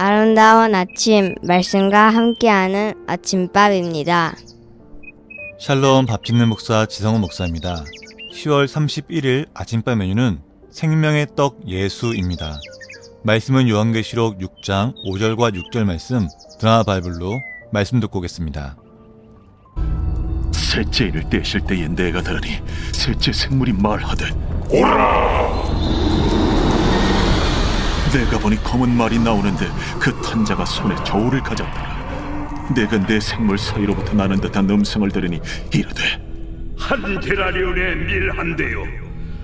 아름다운 아침 말씀과 함께하는 아침밥입니다. 샬롬 밥 짓는 목사 지성훈 목사입니다. 10월 31일 아침밥 메뉴는 생명의 떡 예수입니다. 말씀은 요한계시록 6장 5절과 6절 말씀 드라마 바이블로 말씀 듣고 오겠습니다. 셋째 이를 떼실 때에 내가 들으니 셋째 생물이 말하되 오라 내가 보니 검은 말이 나오는데 그 탄자가 손에 저울을 가졌더라 내가 내 생물 사이로부터 나는 듯한 음성을 들으니 이르되 한 데나리온의 밀한 대요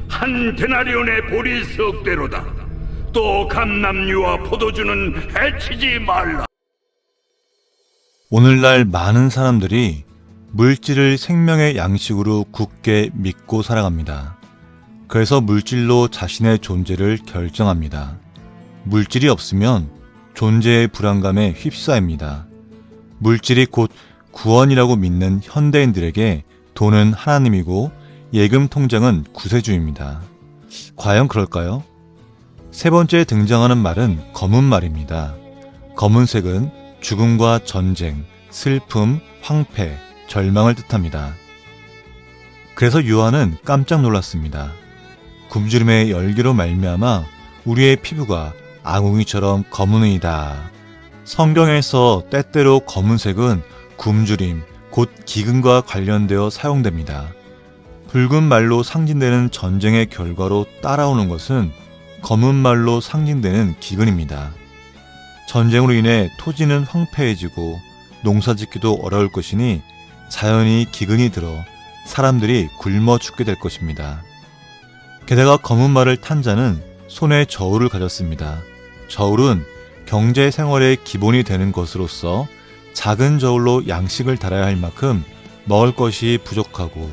한 데나리온의 보리 석 대로다 또 감남류와 포도주는 해치지 말라 오늘날 많은 사람들이 물질을 생명의 양식으로 굳게 믿고 살아갑니다. 그래서 물질로 자신의 존재를 결정합니다. 물질이 없으면 존재의 불안감에 휩싸입니다. 물질이 곧 구원이라고 믿는 현대인들에게 돈은 하나님이고 예금 통장은 구세주입니다. 과연 그럴까요? 세 번째 등장하는 말은 검은 말입니다. 검은색은 죽음과 전쟁, 슬픔, 황폐, 절망을 뜻합니다. 그래서 요한은 깜짝 놀랐습니다. 굶주림의 열기로 말미암아 우리의 피부가 아궁이처럼 검은이다. 성경에서 때때로 검은색은 굶주림, 곧 기근과 관련되어 사용됩니다. 붉은 말로 상징되는 전쟁의 결과로 따라오는 것은 검은 말로 상징되는 기근입니다. 전쟁으로 인해 토지는 황폐해지고 농사 짓기도 어려울 것이니 자연히 기근이 들어 사람들이 굶어 죽게 될 것입니다. 게다가 검은 말을 탄 자는 손에 저울을 가졌습니다. 저울은 경제 생활의 기본이 되는 것으로서 작은 저울로 양식을 달아야 할 만큼 먹을 것이 부족하고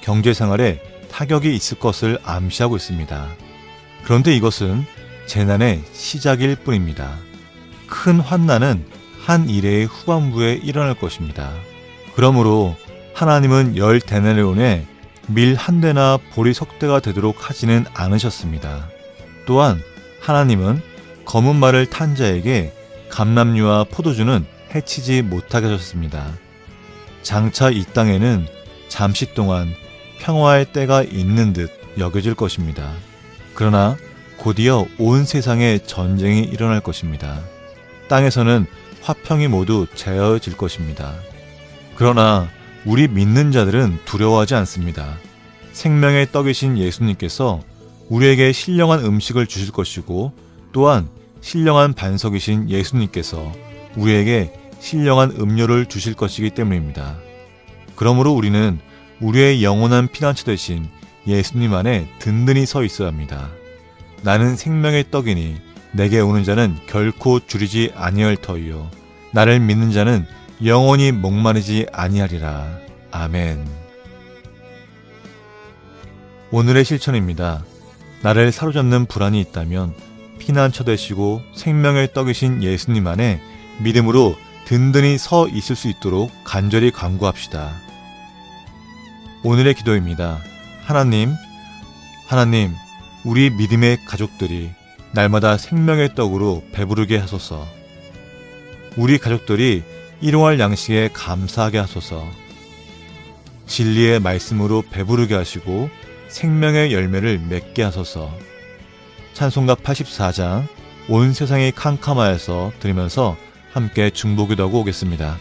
경제 생활에 타격이 있을 것을 암시하고 있습니다. 그런데 이것은 재난의 시작일 뿐입니다. 큰 환난은 한 일의 후반부에 일어날 것입니다. 그러므로 하나님은 열 데나리온에 밀 한 대나 보리 석 대가 되도록 하지는 않으셨습니다. 또한 하나님은 검은 말을 탄 자에게 감람류와 포도주는 해치지 못하게 하셨습니다. 장차 이 땅에는 잠시 동안 평화의 때가 있는 듯 여겨질 것입니다. 그러나 곧이어 온 세상에 전쟁이 일어날 것입니다. 땅에서는 화평이 모두 제어질 것입니다. 그러나 우리 믿는 자들은 두려워하지 않습니다. 생명의 떡이신 예수님께서 우리에게 신령한 음식을 주실 것이고 또한 신령한 반석이신 예수님께서 우리에게 신령한 음료를 주실 것이기 때문입니다. 그러므로 우리는 우리의 영원한 피난처 되신 예수님 안에 든든히 서 있어야 합니다. 나는 생명의 떡이니 내게 오는 자는 결코 줄이지 아니할 터이요 나를 믿는 자는 영원히 목마르지 아니하리라. 아멘. 오늘의 실천입니다. 나를 사로잡는 불안이 있다면 피난처 되시고 생명의 떡이신 예수님 안에 믿음으로 든든히 서 있을 수 있도록 간절히 간구합시다. 오늘의 기도입니다. 하나님, 하나님, 우리 믿음의 가족들이 날마다 생명의 떡으로 배부르게 하소서. 우리 가족들이 일용할 양식에 감사하게 하소서. 진리의 말씀으로 배부르게 하시고 생명의 열매를 맺게 하소서. 찬송가 84장 온 세상이 캄캄하여서 들으면서 함께 중보기도 하고 오겠습니다.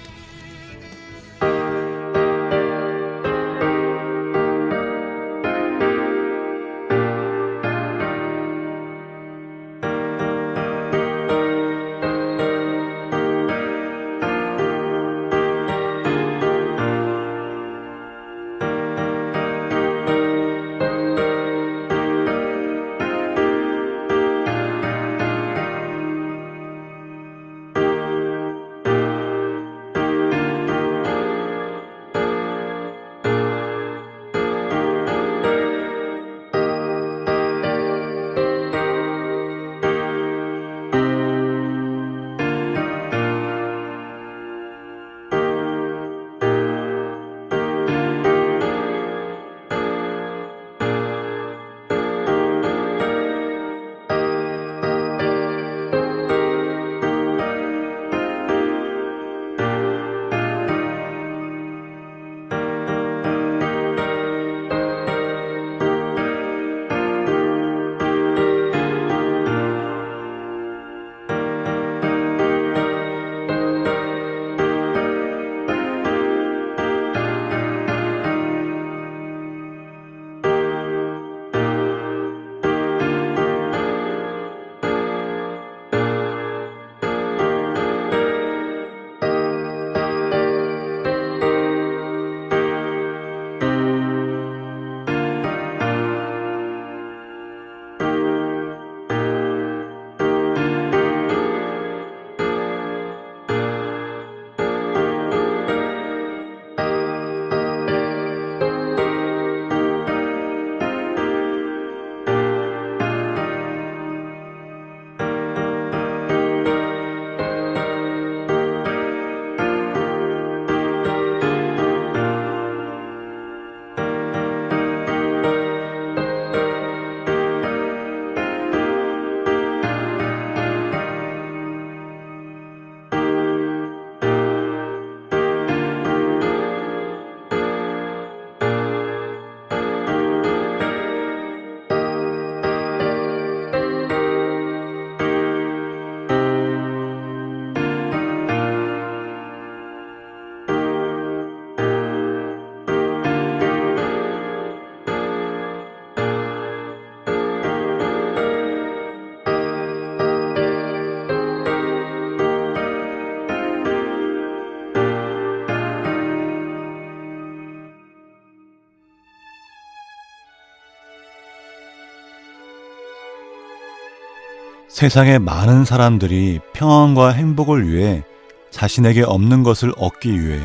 세상의 많은 사람들이 평안과 행복을 위해 자신에게 없는 것을 얻기 위해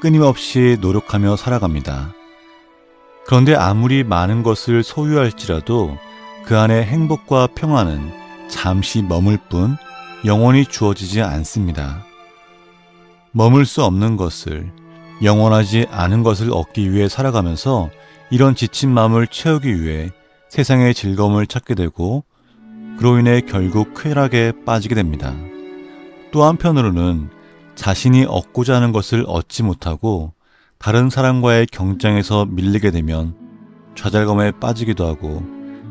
끊임없이 노력하며 살아갑니다. 그런데 아무리 많은 것을 소유할지라도 그 안에 행복과 평안은 잠시 머물 뿐 영원히 주어지지 않습니다. 머물 수 없는 것을, 영원하지 않은 것을 얻기 위해 살아가면서 이런 지친 마음을 채우기 위해 세상의 즐거움을 찾게 되고 그로 인해 결국 쾌락에 빠지게 됩니다. 또 한편으로는 자신이 얻고자 하는 것을 얻지 못하고 다른 사람과의 경쟁에서 밀리게 되면 좌절감에 빠지기도 하고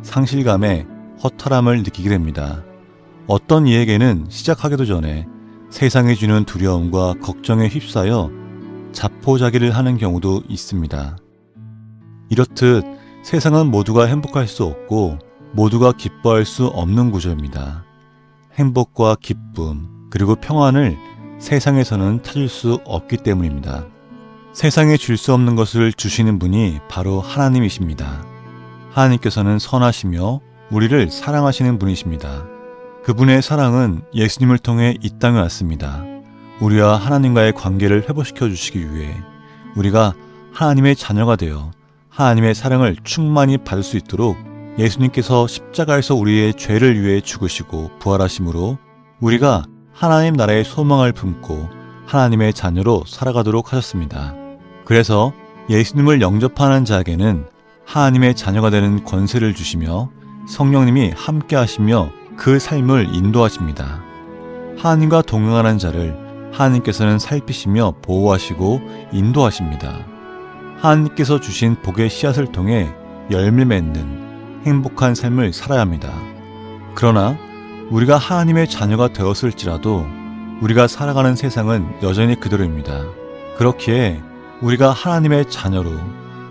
상실감에 허탈함을 느끼게 됩니다. 어떤 이에게는 시작하기도 전에 세상이 주는 두려움과 걱정에 휩싸여 자포자기를 하는 경우도 있습니다. 이렇듯 세상은 모두가 행복할 수 없고 모두가 기뻐할 수 없는 구조입니다. 행복과 기쁨, 그리고 평안을 세상에서는 찾을 수 없기 때문입니다. 세상에 줄 수 없는 것을 주시는 분이 바로 하나님이십니다. 하나님께서는 선하시며 우리를 사랑하시는 분이십니다. 그분의 사랑은 예수님을 통해 이 땅에 왔습니다. 우리와 하나님과의 관계를 회복시켜 주시기 위해 우리가 하나님의 자녀가 되어 하나님의 사랑을 충만히 받을 수 있도록 예수님께서 십자가에서 우리의 죄를 위해 죽으시고 부활하심으로 우리가 하나님 나라의 소망을 품고 하나님의 자녀로 살아가도록 하셨습니다. 그래서 예수님을 영접하는 자에게는 하나님의 자녀가 되는 권세를 주시며 성령님이 함께 하시며 그 삶을 인도하십니다. 하나님과 동행하는 자를 하나님께서는 살피시며 보호하시고 인도하십니다. 하나님께서 주신 복의 씨앗을 통해 열매 맺는 행복한 삶을 살아야 합니다. 그러나 우리가 하나님의 자녀가 되었을지라도 우리가 살아가는 세상은 여전히 그대로입니다. 그렇기에 우리가 하나님의 자녀로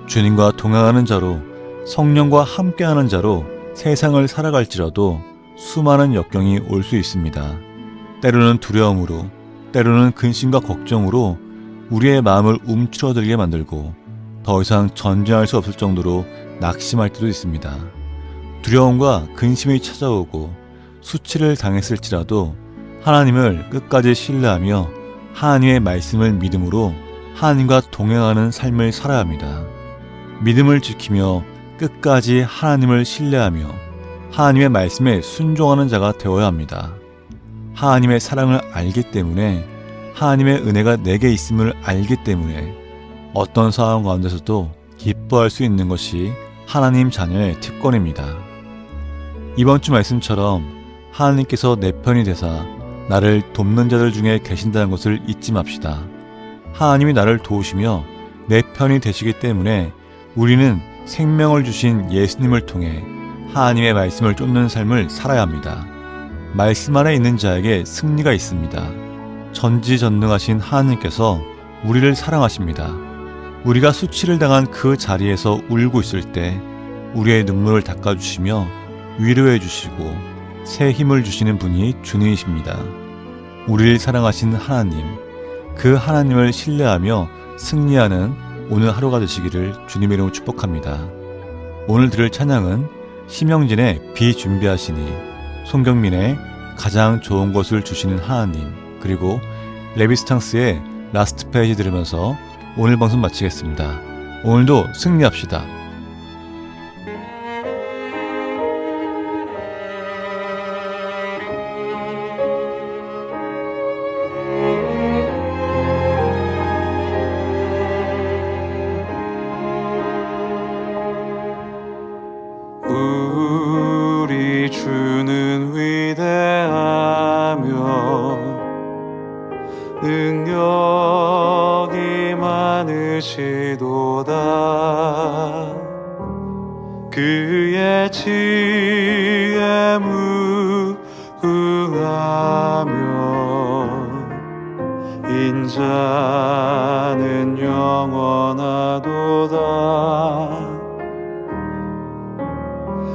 주님과 동행하는 자로 성령과 함께하는 자로 세상을 살아갈지라도 수많은 역경이 올 수 있습니다. 때로는 두려움으로, 때로는 근심과 걱정으로 우리의 마음을 움츠러들게 만들고 더 이상 전진할 수 없을 정도로 낙심할 때도 있습니다. 두려움과 근심이 찾아오고 수치를 당했을지라도 하나님을 끝까지 신뢰하며 하나님의 말씀을 믿음으로 하나님과 동행하는 삶을 살아야 합니다. 믿음을 지키며 끝까지 하나님을 신뢰하며 하나님의 말씀에 순종하는 자가 되어야 합니다. 하나님의 사랑을 알기 때문에 하나님의 은혜가 내게 있음을 알기 때문에 어떤 상황 가운데서도 기뻐할 수 있는 것이 하나님 자녀의 특권입니다. 이번 주 말씀처럼 하나님께서 내 편이 되사 나를 돕는 자들 중에 계신다는 것을 잊지 맙시다. 하나님이 나를 도우시며 내 편이 되시기 때문에 우리는 생명을 주신 예수님을 통해 하나님의 말씀을 쫓는 삶을 살아야 합니다. 말씀 안에 있는 자에게 승리가 있습니다. 전지전능하신 하나님께서 우리를 사랑하십니다. 우리가 수치를 당한 그 자리에서 울고 있을 때 우리의 눈물을 닦아주시며 위로해 주시고 새 힘을 주시는 분이 주님이십니다. 우리를 사랑하신 하나님, 그 하나님을 신뢰하며 승리하는 오늘 하루가 되시기를 주님의 이름으로 축복합니다. 오늘 들을 찬양은 심영진의 비 준비하시니, 송경민의 가장 좋은 것을 주시는 하나님, 그리고 레비스탕스의 라스트 페이지 들으면서 오늘 방송 마치겠습니다. 오늘도 승리합시다. 무궁하며 인자는 영원하도다.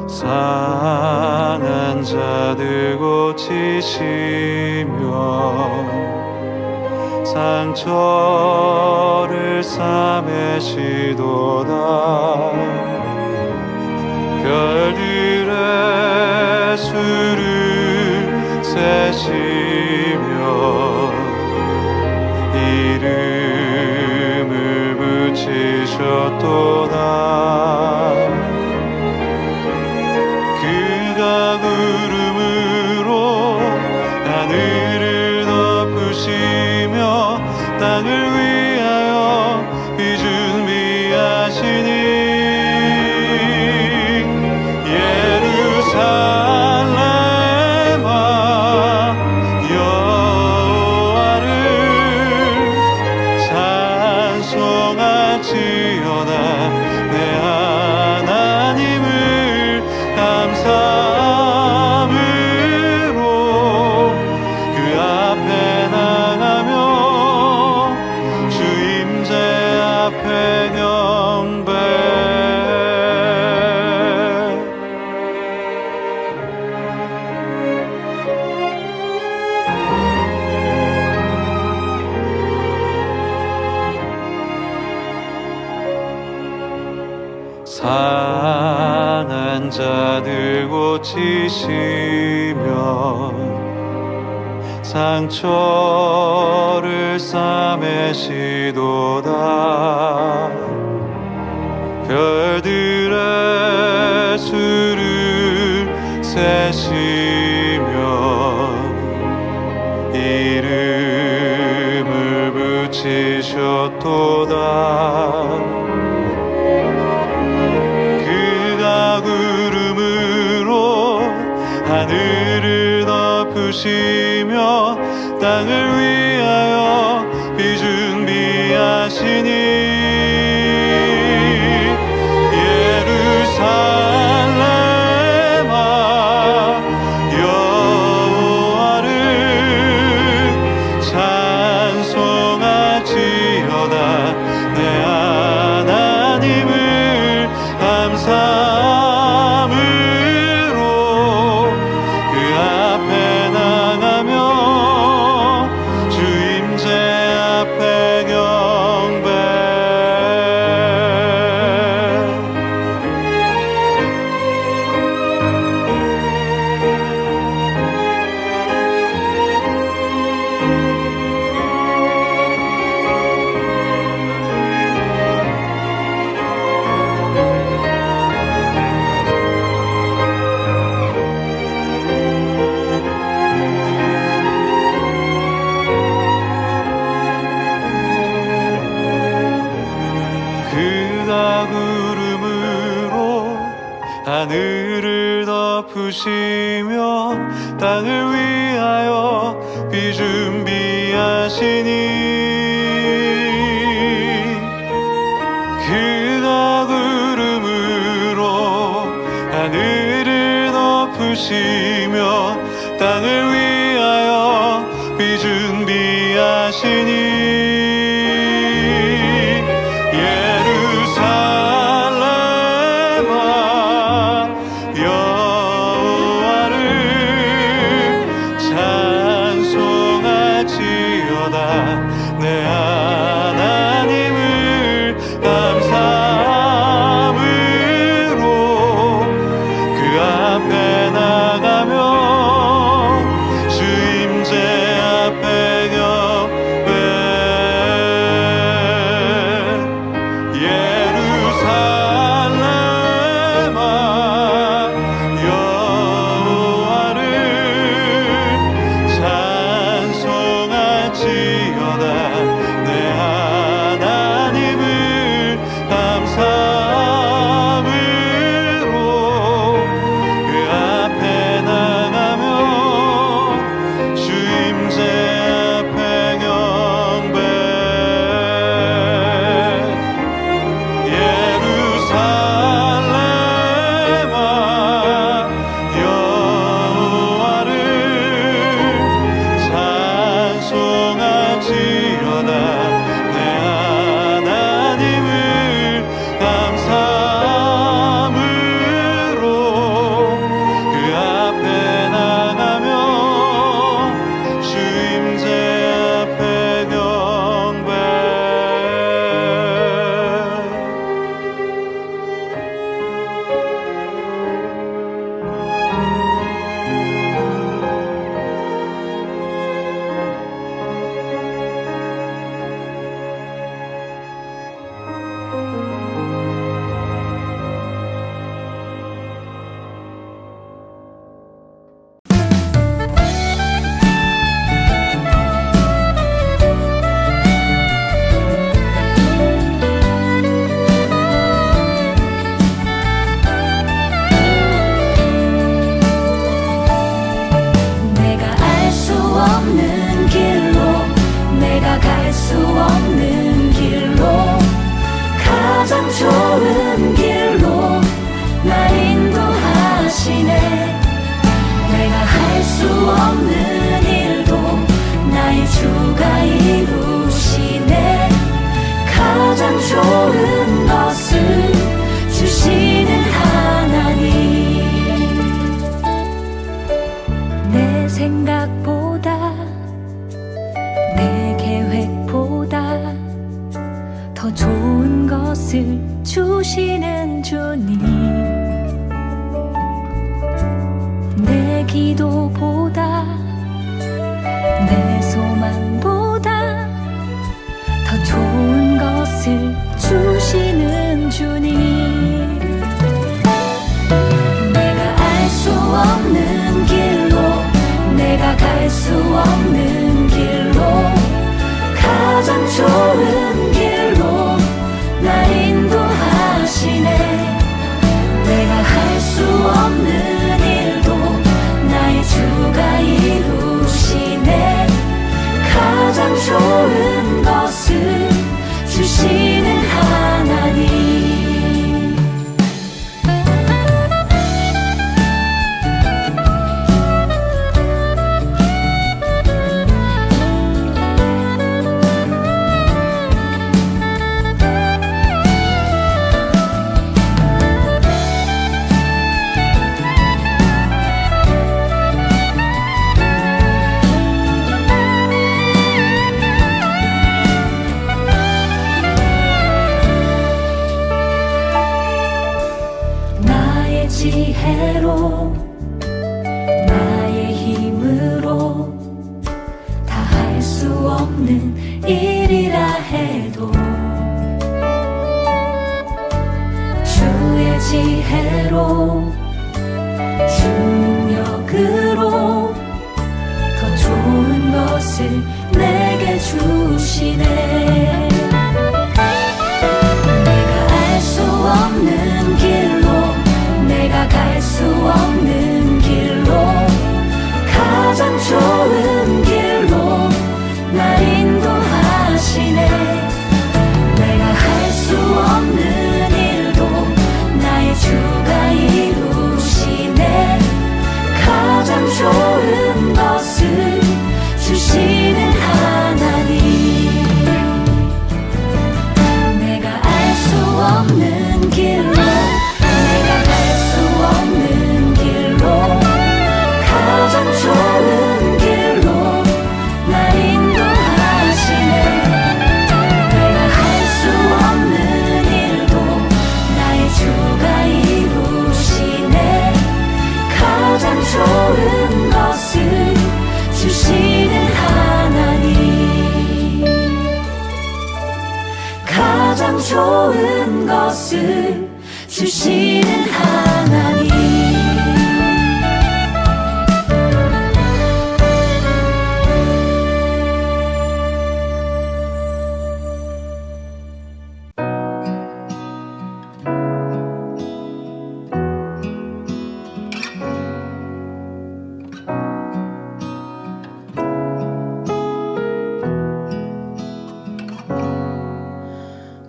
상한 자들 고치시며 상처를 싸매시도다. 별들 그가 구름으로 하늘을 덮으시며 땅을 위 상한 자들 고치시며 상처를 싸매시도다. 별들의 수를 세시며 이름을 붙이셨도다. 주시며 땅을 주시며 땅을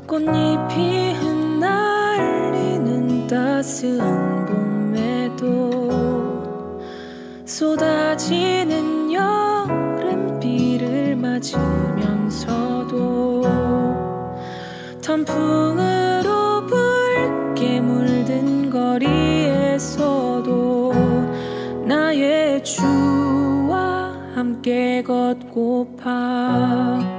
꽃잎이 흩날리는 따스한 봄에도 쏟아지는 여름비를 맞으면서도 단풍으로 붉게 물든 거리에서도 나의 주와 함께 걷고파.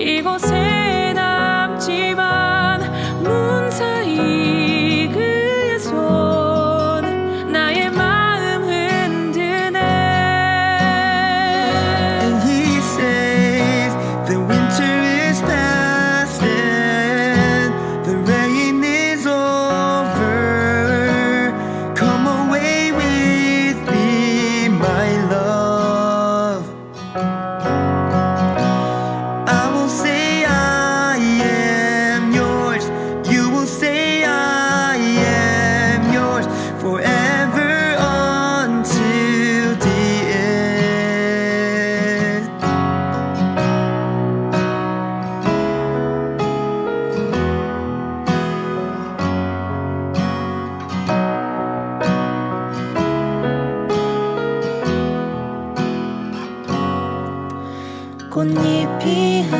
이곳에 꽃잎이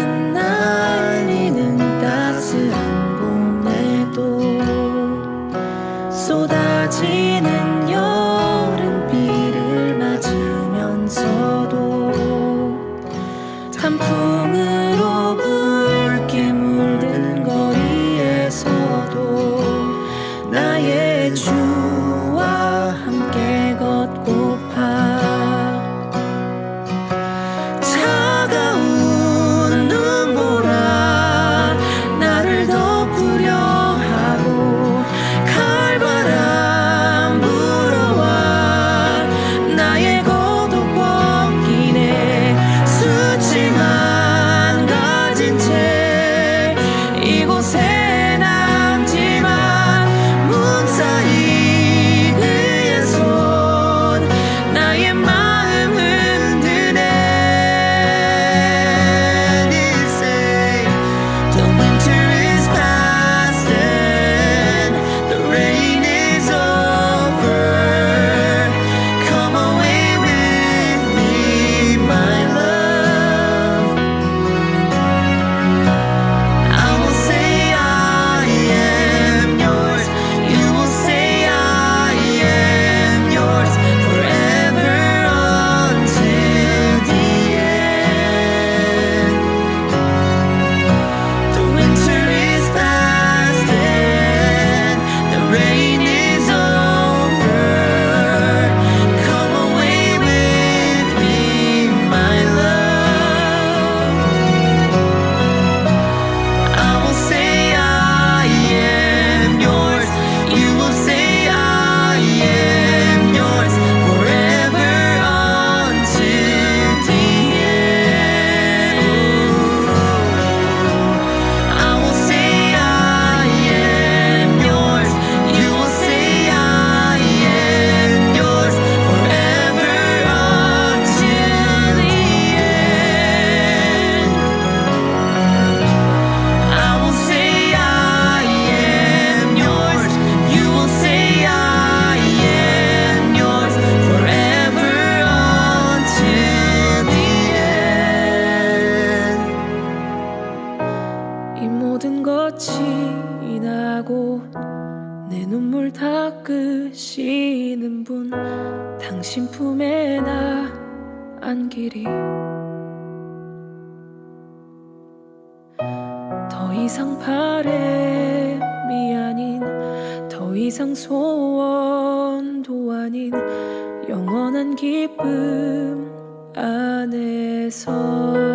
기쁨 안에서